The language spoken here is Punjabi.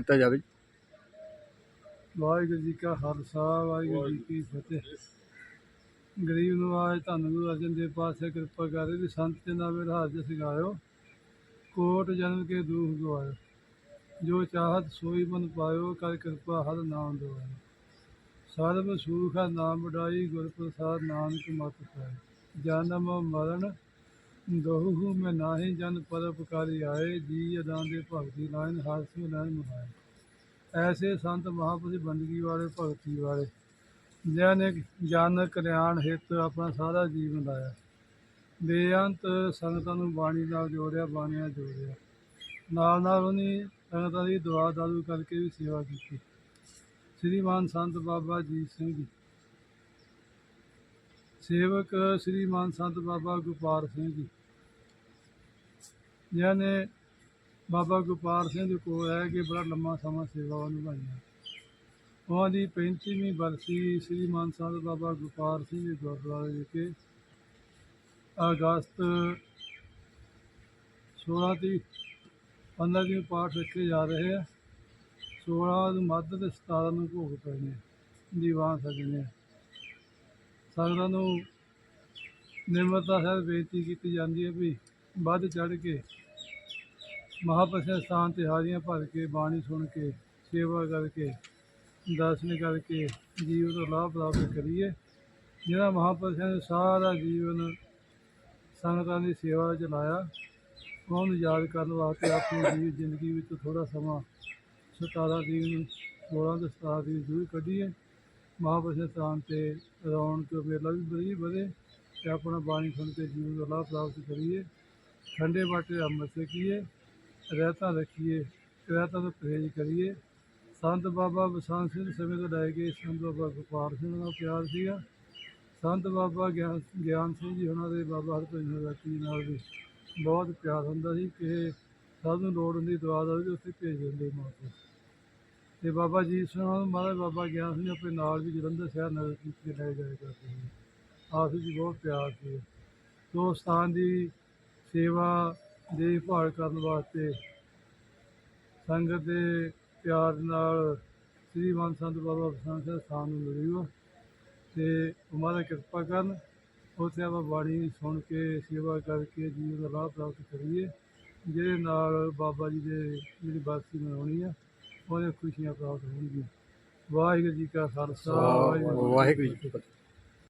ਦਿੱਤਾ ਜਾਵੇ। ਵਾਹਿਗੁਰੂ ਜੀ ਕਾ ਖਾਲਸਾ, ਵਾਹਿਗੁਰੂ ਜੀ ਕੀ ਫਤਿਹ। ਗਰੀਬ ਨਵਾਜ ਧੰਨ ਗੁਰੂ ਅਰਜਨ ਦੇਵ ਪਾਤਸ਼ਾਹ, ਕਿਰਪਾ ਕਰੇ ਵੀ ਸੰਤ ਦੇ ਨਾਮੇ ਰਹਾਜ ਸਿਖਾਇਓ, ਕੋਟ ਜਨਮ ਕੇ ਦੁਖ ਗਵਾਇਓ। ਜੋ ਚਾਹਤ ਸੋਈ ਮਨ ਪਾਇਓ, ਕਰ ਕਿਰਪਾ ਹਰ ਨਾਮ ਦਵਾਇਓ। ਸਰਬ ਸੁਖ ਹਰਿ ਨਾਮ ਵਡਾਈ ਗੁਰ ਪ੍ਰਸਾਦ ਨਾਨਕ ਮਤ ਪਾਏ ਜਨਮ ਮਰਨ ਦੋਹੂ ਮੈਂ ਨਾਹੀ ਜਨ ਪਰਉਪਕਾਰੀ ਆਏ, ਜੀ ਅਦਾਂ ਦੇ ਭਗਤੀ ਲਾਇਨ ਹਰ ਸਿਉ ਲੈਣ ਮੁਹਾਏ। ਐਸੇ ਸੰਤ ਮਹਾਪੁਰਸ਼ ਬੰਦਗੀ ਵਾਲੇ, ਭਗਤੀ ਵਾਲੇ, ਜਿਨ੍ਹਾਂ ਨੇ ਜਨ ਕਲਿਆਣ ਹਿੱਤ ਆਪਣਾ ਸਾਰਾ ਜੀਵਨ ਲਾਇਆ। ਬੇਅੰਤ ਸੰਗਤਾਂ ਨੂੰ ਬਾਣੀ ਨਾਲ ਜੋੜਿਆ ਬਾਣੀ ਜੋੜਿਆ। ਨਾਲ ਨਾਲ ਉਹਨੇ ਸੰਗਤਾਂ ਦੀ ਦੁਆ ਦਾਰੂ ਕਰਕੇ ਵੀ ਸੇਵਾ ਕੀਤੀ। ਸ੍ਰੀਮਾਨ ਸੰਤ ਬਾਬਾ ਜੀਤ ਸਿੰਘ ਜੀ। ਸੇਵਕ ਸ੍ਰੀਮਾਨ ਸੰਤ ਬਾਬਾ ਗੁਪਾਲ ਸਿੰਘ ਜੀ। ਜਿਨ੍ਹਾਂ ਨੇ ਬਾਬਾ ਗੁਪਾਲ ਸਿੰਘ ਦੇ ਕੋਲ ਰਹਿ ਕੇ ਬੜਾ ਲੰਮਾ ਸਮਾਂ ਸੇਵਾ ਨਿਭਾਈਆਂ ਉਹਨਾਂ ਦੀ 35ਵੀਂ ਬਰਸੀ ਸ੍ਰੀ ਮਾਨ ਸਾਹਿਬ ਬਾਬਾ ਗੁਪਾਲ ਸਿੰਘ ਦੇ ਗੁਰਦੁਆਰੇ ਵਿਖੇ ਅਗਸਤ 16 ਦੀ 15 ਦੀ ਪਾਠ ਰੱਖੇ ਜਾ ਰਹੇ ਆ 16 ਨੂੰ ਮੱਧ ਤੇ 17 ਨੂੰ ਭੋਗ ਪੈਣੇ ਆ। ਦੀਵਾਨ ਸਜਣੇ ਆ। ਨੂੰ ਨਿਮਰਤਾ ਸਹਿਤ ਬੇਨਤੀ ਕੀਤੀ ਜਾਂਦੀ ਹੈ ਵੀ ਵੱਧ ਚੜ ਕੇ ਮਹਾਪੁਰਸ਼ਾਂ ਸਥਾਨ ਤੇ ਹਾਜ਼ਰੀਆਂ ਭਰ ਕੇ ਬਾਣੀ ਸੁਣ ਕੇ, ਸੇਵਾ ਕਰਕੇ, ਦਰਸ਼ਨ ਕਰਕੇ ਜੀਵ ਦਾ ਲਾਭ ਪ੍ਰਾਪਤ ਕਰੀਏ। ਜਿਹੜਾ ਮਹਾਪੁਰਸ਼ਾਂ ਨੇ ਸਾਰਾ ਜੀਵਨ ਸੰਗਤਾਂ ਦੀ ਸੇਵਾ ਵਿੱਚ ਲਾਇਆ ਉਹਨੂੰ ਯਾਦ ਕਰਨ ਵਾਸਤੇ ਆਪਣੀ ਜੀਵ ਜ਼ਿੰਦਗੀ ਵਿੱਚ ਥੋੜਾ ਸਮਾਂ 17 ਦਿਨ ਨੂੰ 16 ਤੇ 17 ਤਰੀਕ ਜ਼ਰੂਰ ਕੱਢੀਏ। ਮਹਾਪੁਰਸ਼ਾਂ ਸਥਾਨ ਤੇ ਰੌਣਕ ਮੇਲਾ ਵੀ ਵਧੀ ਵਧੇ ਤੇ ਆਪਣਾ ਬਾਣੀ ਸੁਣ ਕੇ ਜੀਵਨ ਦਾ ਲਾਭ ਪ੍ਰਾਪਤ ਕਰੀਏ। ਠੰਡੇ ਬਾਟੇ ਅੰਮ੍ਰਿਤ ਛਕੀਏ, ਰਹਿਤਾਂ ਰੱਖੀਏ, ਰਹਿਤਾਂ ਤੋਂ ਪਰਹੇਜ਼ ਕਰੀਏ। ਸੰਤ ਬਾਬਾ ਬਸੰਤ ਸਿੰਘ ਸਮੇਂ ਤੋਂ ਲੈ ਕੇ ਸੰਤ ਬਾਬਾ ਗੋਪਾਲ ਸਿੰਘ ਨਾਲ ਪਿਆਰ ਸੀਗਾ। ਸੰਤ ਬਾਬਾ ਗਿਆਨ ਗਿਆਨ ਸਿੰਘ ਜੀ ਉਹਨਾਂ ਦੇ ਬਾਬਾ ਹਰਭਜਨ ਰਾਤੀ ਨਾਲ ਵੀ ਬਹੁਤ ਪਿਆਰ ਹੁੰਦਾ ਸੀ ਕਿ ਸਭ ਨੂੰ ਲੋੜ ਹੁੰਦੀ ਦੁਆ ਦਾ ਵੀ ਉੱਥੇ ਭੇਜ ਦਿੰਦੇ ਮਾਪੇ ਤੇ ਬਾਬਾ ਜੀ ਸਿੰਘ ਮਹਾਰਾਜ ਬਾਬਾ ਗਿਆਨ ਸਿੰਘ ਆਪਣੇ ਨਾਲ ਵੀ ਜਲੰਧਰ ਸ਼ਹਿਰ ਨਗਰ ਕੀਤੇ ਲੈ ਜਾਇਆ ਕਰਦੇ ਸੀ। ਆਪਸ ਵਿੱਚ ਬਹੁਤ ਪਿਆਰ ਸੀ। ਤੋਂ ਸਥਾਨ ਦੀ ਸੇਵਾ ਦੇਖਭਾਲ ਕਰਨ ਵਾਸਤੇ ਸੰਗਤ ਦੇ ਪਿਆਰ ਨਾਲ ਸ੍ਰੀ ਮਾਨ ਸੰਤ ਬਾਬਾ ਬਸੰਤ ਸਿੰਘ ਸਥਾਨ ਨੂੰ ਮਿਲੀ ਵਾ ਤੇ ਉਮਾਰਾ ਕਿਰਪਾ ਕਰਨ ਉੱਥੇ ਆਪਾਂ ਬਾਣੀ ਸੁਣ ਕੇ ਸੇਵਾ ਕਰਕੇ ਜੀਵਨ ਦਾ ਲਾਭ ਪ੍ਰਾਪਤ ਕਰੀਏ ਜਿਹਦੇ ਨਾਲ ਬਾਬਾ ਜੀ ਦੇ ਜਿਹੜੀ ਬਰਸੀ ਮਨਾਉਣੀ ਆ ਉਹਦੇ ਖੁਸ਼ੀਆਂ ਪ੍ਰਾਪਤ ਹੋਣਗੀਆਂ। ਵਾਹਿਗੁਰੂ ਜੀ ਕਾ ਖਾਲਸਾ ਵਾਹਿਗੁਰੂ ਜੀ ਕੀ ਫਤਿਹ।